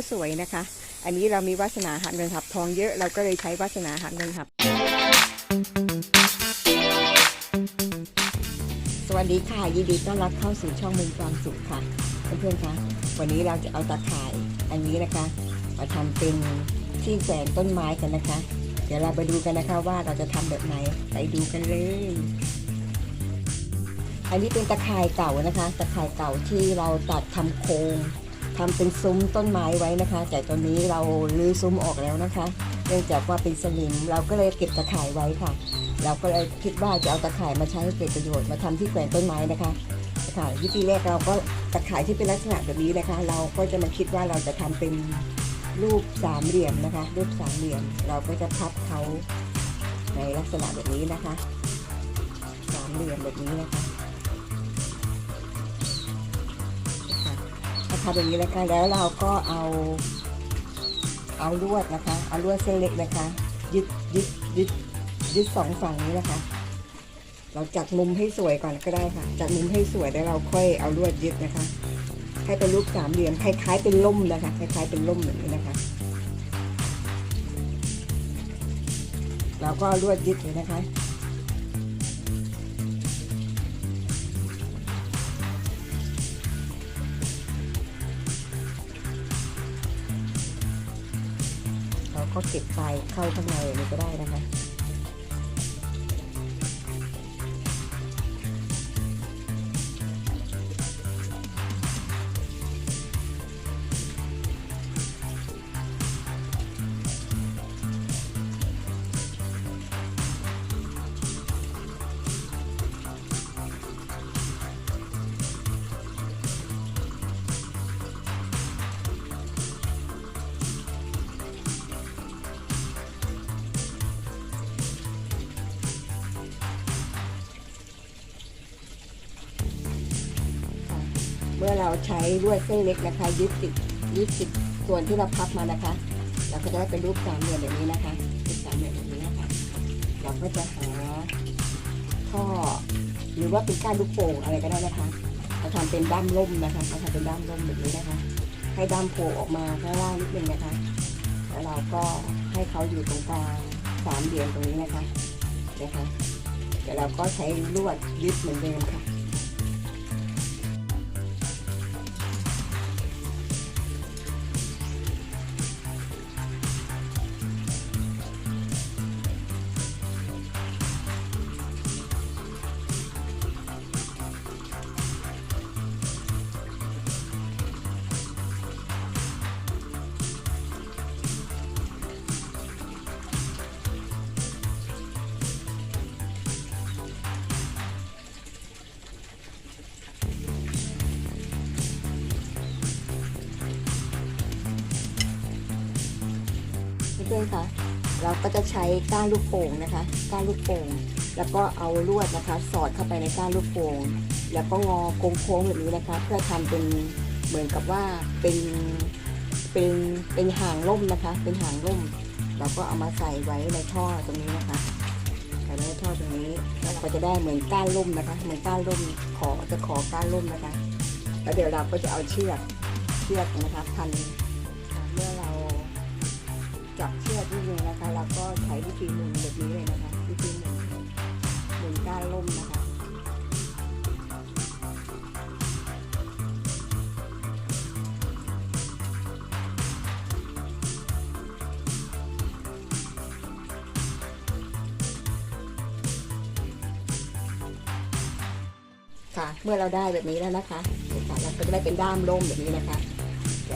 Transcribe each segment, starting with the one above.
ก็สวยนะคะ อันนี้เรามีวาสนาหับเงินหับทองเยอะ เราก็เลยใช้วาสนาหับเงินหับ สวัสดีค่ะ ยินดีต้อนรับเข้าสู่ช่องมุมความสุขค่ะ เพื่อนๆคะวันนี้เราจะเอาตาข่ายอันนี้นะคะมาทำเป็นที่แขวนต้นไม้กันนะคะ เดี๋ยวเราไปดูกันนะคะว่าเราจะทำแบบไหนไปดูกันเลยอันนี้เป็นตะข่ายเก่านะคะ ตะข่ายเก่าที่เราตัดทำโครง ทำเป็นซุ้มต้นไม้ไว้นะคะ แต่ตอนนี้เราลื้อซุ้มออกแล้วนะคะ เนื่องจากว่าเป็นสนิมเราก็เลยเก็บตะข่ายไว้ค่ะ เราก็เลยคิดว่าจะเอาตะข่ายมาใช้ให้เกิดประโยชน์มาทำที่แขวนต้นไม้นะคะตะข่ายวิธีแรกเราก็ตะข่ายที่เป็นลักษณะแบบนี้นะคะ เราก็จะมาคิดว่าเราจะทำเป็นรูปสามเหลี่ยมนะคะ รูปสามเหลี่ยมเราก็จะพับเขาในลักษณะแบบนี้นะคะ สามเหลี่ยมแบบนี้นะคะ ถ้าทำแบบนี้นะคะ แล้วเราก็เอา เอาลวดนะคะ เอาลวดเส้นเล็กนะคะ ยึดยึดยึดยึดสองฝั่งนี้นะคะ เราจัดมุมให้สวยก่อนก็ได้ค่ะ จัดมุมให้สวยแล้วเราค่อยเอาลวดยึดนะคะ ให้เป็นรูปสามเหลี่ยมคล้ายๆเป็นล่มนะคะ คล้ายๆเป็นล่มแบบนี้นะคะเราก็เอาลวดยึดเลยนะคะ ก็เก็บไฟเข้าข้างในเลยก็ได้นะคะ เมื่อเราใช้ลวดเส้นเล็กนะคะยึดติดยึดติดส่วนที่เราพับมานะคะ เราก็จะได้เป็นรูปสามเหลี่ยมแบบนี้นะคะรูปสามเหลี่ยมแบบนี้นะคะเราก็จะหาท่อหรือว่าเป็นก้านลูกโป่งอะไรก็ได้นะคะเราทำเป็นด้ามล่มนะคะเราทำเป็นด้ามล่มแบบนี้นะคะ ให้ด้ามโผล่ออกมาข้างล่างนิดนึงนะคะ แล้วเราก็ให้เขาอยู่ตรงกลางสามเหลี่ยมตรงนี้นะคะนะคะเดี๋ยวเราก็ใช้ลวดยึดเหมือนเดิมค่ะ พื่อนๆคะเราก็จะใช้ก้านลูกโป่งนะคะก้านลูกโป่งแล้วก็เอาลวดนะคะ สอดเข้าไปในก้านลูกโป่งแล้วก็งอโค้งๆแบบนี้นะคะ เพื่อทำเป็นเหมือนกับว่าเป็นเป็นเป็นหางล่มนะคะ เป็นหางล่มเราก็เอามาใส่ไว้ในท่อตรงนี้นะคะใส่ไว้ในท่อตรงนี้แล้วเราก็จะได้เหมือนก้านล่มนะคะ เหมือนก้านล่มขอจะขอก้านล่มนะคะ แล้วเดี๋ยวเราก็จะเอาเชือกเชือกนะคะพันเมื่อเรา จับเชือกนิดนึงนะคะ แล้วก็ใช้วิธีหมุนแบบนี้เลยนะคะวิธีหมุนหมุนก้านล่มนะคะค่ะเมื่อเราได้แบบนี้แล้วนะคะค่ะเราก็จะได้เป็นด้ามล่มแบบนี้นะคะ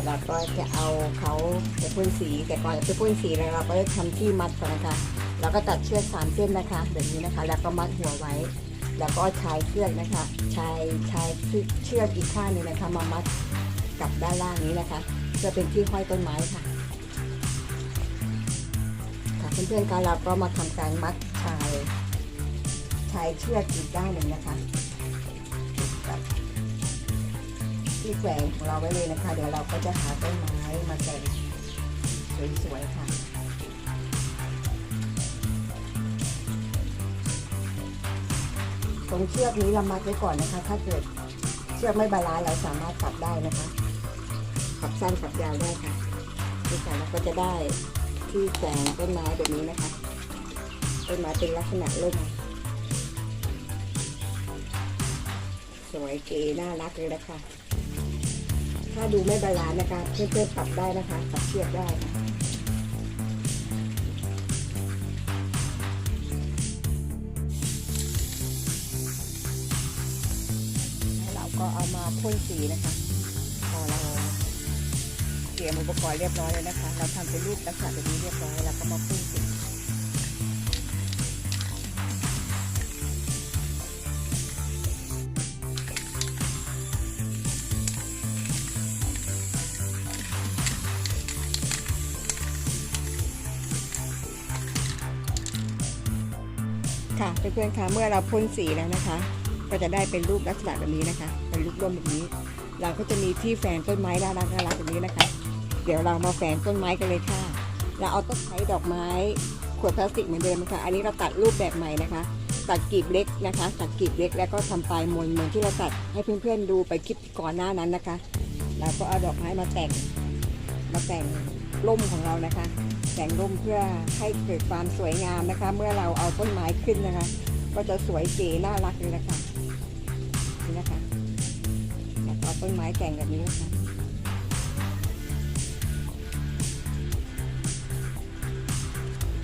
เดี๋ยวเราก็จะเอาเขาไปพ่นสี แต่ก่อนจะไปพ่นสีแล้วเราก็จะทำที่มัดก่อนนะคะเราก็ตัดเชือกสามเส้นนะคะแบบนี้นะคะ แล้วก็มัดหัวไว้ แล้วก็ใช้เชือกนะคะใช้ใช้เชือกอีกข้างหนึงนะคะ มามัดกับด้านล่างนี้นะคะเพื่อเป็นที่ห้อยต้นไม้ค่ะค่ะเพื่อนๆคะเราก็มาทำการมัดชายชายเชือกอีกด้านหนึ่งนะคะ ที่แขวนของเราไว้เลยนะคะ เดี๋ยวเราก็จะหาต้นไม้มาแต่งสวยๆค่ะตรงเชือกนี้เรามัดไว้ก่อนนะคะ ถ้าเกิดเชือกไม่บาลานซ์เราสามารถปรับได้นะคะปรับสั้นปรับยาวได้ค่ะนี่ค่ะแล้วก็จะได้ที่แฝงต้นไม้แบบนี้นะคะต้นไม้เป็นลักษณะร่มสวยเก๋น่ารักเลยนะคะ ถ้าดูไม่บาลานซ์นะคะเพื่อนๆปรับได้นะคะปรับเชือกได้เราก็เอามาพ่นสีนะคะพอเราเตรียมอุปกรณ์เรียบร้อยแล้วนะคะ เราทำเป็นรูปลักษณะแบบนี้เรียบร้อยแล้วก็มาพ่นสี ค่ะเพื่อนๆคะเมื่อเราพ่นสีแล้วนะคะ ก็จะได้เป็นรูปลักษณะแบบนี้นะคะ เป็นรูปร่มแบบนี้ เราก็จะมีที่แฝงต้นไม้น่ารักน่ารักแบบนี้นะคะ เดี๋ยวเรามาแฝงต้นไม้กันเลยค่ะ เราเอาต้นไม้ดอกไม้ขวดพลาสติกเหมือนเดิมนะคะอันนี้เราตัดรูปแบบใหม่นะคะตัดกีบเล็กนะคะตัดกีบเล็กแล้วก็ทำปลายมนเหมือนที่เราตัดให้เพื่อนๆดูไปคลิปก่อนหน้านั้นนะคะ แล้วก็เอาดอกไม้มาแต่งมาแต่งร่มของเรานะคะ แต่งร่มเพื่อให้เกิดความสวยงามนะคะ เมื่อเราเอาต้นไม้ขึ้นนะคะ ก็จะสวยเก๋น่ารักเลยนะคะนี่นะคะเอาต้นไม้แต่งแบบนี้นะคะ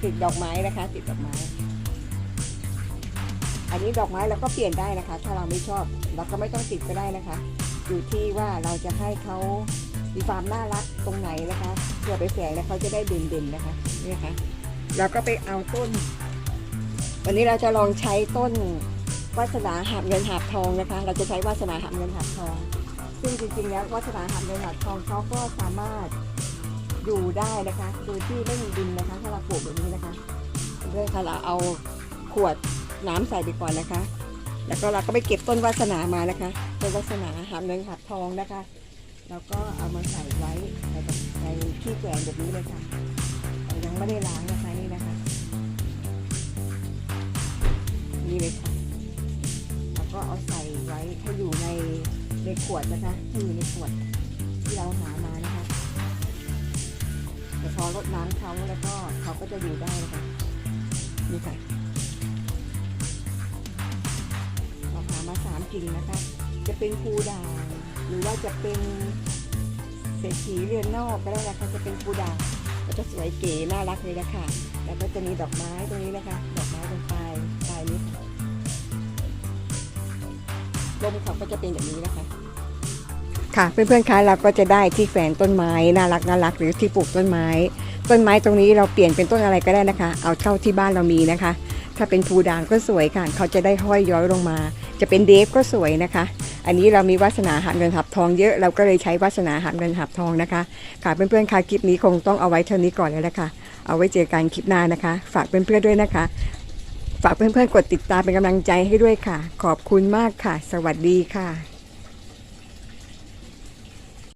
ติดดอกไม้นะคะติดดอกไม้ อันนี้ดอกไม้เราก็เปลี่ยนได้นะคะ ถ้าเราไม่ชอบเราก็ไม่ต้องติดก็ได้นะคะ อยู่ที่ว่าเราจะให้เขามีความน่ารักตรงไหนนะคะ เพื่อไปแฝงแล้วเขาจะได้เด่นๆนะคะนี่นะคะเราก็ไปเอาต้น วันนี้เราจะลองใช้ต้นวาสนาหาบเงินหาบทองนะคะ เราจะใช้วาสนาหาบเงินหาบทอง ซึ่งจริงๆแล้ววาสนาหาบเงินหาบทองเขาก็สามารถอยู่ได้นะคะโดยที่ไม่มีดินนะคะ ถ้าเราปลูกแบบนี้นะคะเพื่อนค่ะเราเอาขวดน้ำใส่ไปก่อนนะคะ แล้วก็เราก็ไปเก็บต้นวาสนามานะคะต้นวาสนาหาบเงินหาบทองนะคะ แล้วก็เอามาใส่ไว้ในในที่แกวนแบบนี้เลยค่ะเรายังไม่ได้ล้างนะคะนี่นะคะ นี่เลยค่ะ แล้วก็เอาใส่ไว้ให้อยู่ในในขวดนะคะให้อยู่ในขวดที่เราหามานะคะแต่พอรดน้ำเขาแล้วก็เขาก็จะอยู่ได้นะคะนี่ค่ะเราหามาสามกิ่งนะคะ จะเป็นภูด่าง หรือว่าจะเป็นเศรษฐีเรือนนอกก็ได้นะคะจะเป็นภูดางก็จะสวยเก๋น่ารักเลยนะค่ะ แล้วก็จะมีดอกไม้ตรงนี้นะคะ ดอกไม้ตรงปลายปลายนี้ลมเขาก็จะเป็นแบบนี้นะคะ ค่ะเพื่อนๆคะเราก็จะได้ที่แฝงต้นไม้น่ารักน่ารักหรือที่ปลูกต้นไม้ ต้นไม้ตรงนี้เราเปลี่ยนเป็นต้นอะไรก็ได้นะคะ เอาเท่าที่บ้านเรามีนะคะ ถ้าเป็นภูดางก็สวยค่ะ เขาจะได้ห้อยย้อยลงมา จะเป็นเดฟก็สวยนะคะ อันนี้เรามีวาสนาหาเงินหับทองเยอะเราก็เลยใช้วาสนาหาเงินหับทองนะคะค่ะเพื่อนๆค่ะคลิปนี้คงต้องเอาไว้เท่านี้ก่อนแล้วละค่ะเอาไว้เจอกันคลิปหน้านะคะ ฝากเพื่อนๆด้วยนะคะ ฝากเพื่อนๆกดติดตามเป็นกำลังใจให้ด้วยค่ะ ขอบคุณมากค่ะ สวัสดีค่ะ